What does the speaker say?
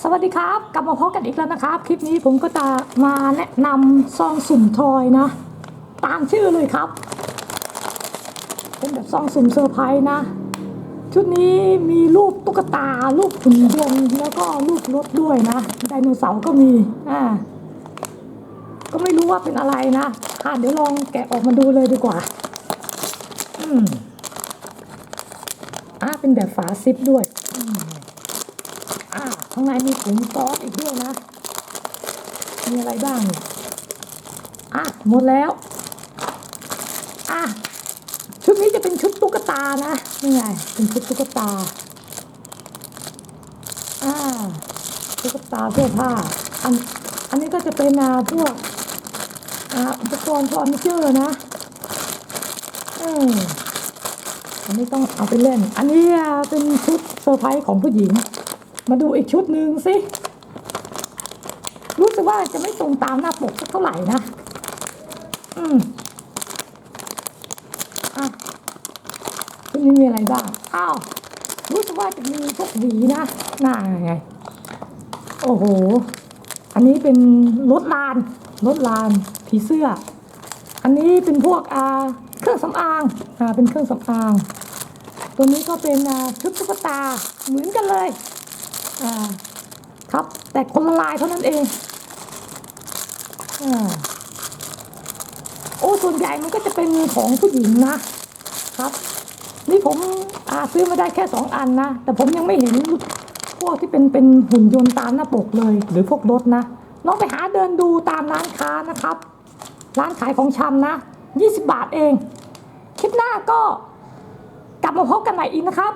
สวัสดีครับ กลับมาพบกันอีกแล้วนะครับ คลิปนี้ผมก็จะมาแนะนำซองสุ่มทอยนะ ตามชื่อเลยครับ เป็นแบบซองสุ่มเซอร์ไพรส์นะ ชุดนี้มีรูปตุ๊กตา รูปหุ่นยนต์แล้วก็รูปรถด้วยนะไดโนเสาร์ก็มีอ่าก็ไม่รู้ว่าเป็นอะไรนะอะเดี๋ยวลองแกะออกมาดูเลยดีกว่า อืมอ่าเป็นแบบฝาซิปด้วย ข้างในมีถุงซอสอีกด้วยนะ มีอะไรบ้างเนี่ยอะหมดแล้ว อะ ชุดนี้จะเป็นชุดตุ๊กตานะนี่ไงเป็นชุดตุ๊กตา อ่าตุ๊กตาเสื้อผ้า อัน อันนี้ก็จะเป็นอาพวกอ่าอุปกรณ์ฟอร์นิเจอร์นะเอออันนี้ต้องเอาไปเล่น อันนี้เป็นชุดเซอร์ไพรส์ของผู้หญิง มาดูอีกชุดหนึ่งสิ รู้สึกว่าจะไม่ตรงตามหน้าปกสักเท่าไหร่นะ อืมอะชุดนี้มีอะไรบ้าง อ้าว รู้สึกว่าจะมีพวกหวีนะน่าไง โอ้โห อันนี้เป็นรถลาน รถลาน ผีเสื้อ อันนี้เป็นพวกอาเครื่องสำอาง อ่า เป็นเครื่องสำอาง ตัวนี้ก็เป็นชุดตุ๊กตา เหมือนกันเลย อ่าครับแต่คนละลายเท่านั้นเองอ่าโอ้ส่วนใหญ่มันก็จะเป็นของผู้หญิงนะครับ นี่ผมอาซื้อมาได้แค่สองอันนะ แต่ผมยังไม่เห็นพวกที่เป็นเป็นหุ่นยนต์ตามหน้าปกเลย หรือพวกรถนะลองไปหาเดินดูตามร้านค้านะครับ ร้านขายของชำนะ20 บาทเอง คลิปหน้าก็กลับมาพบกันใหม่อีกนะครับ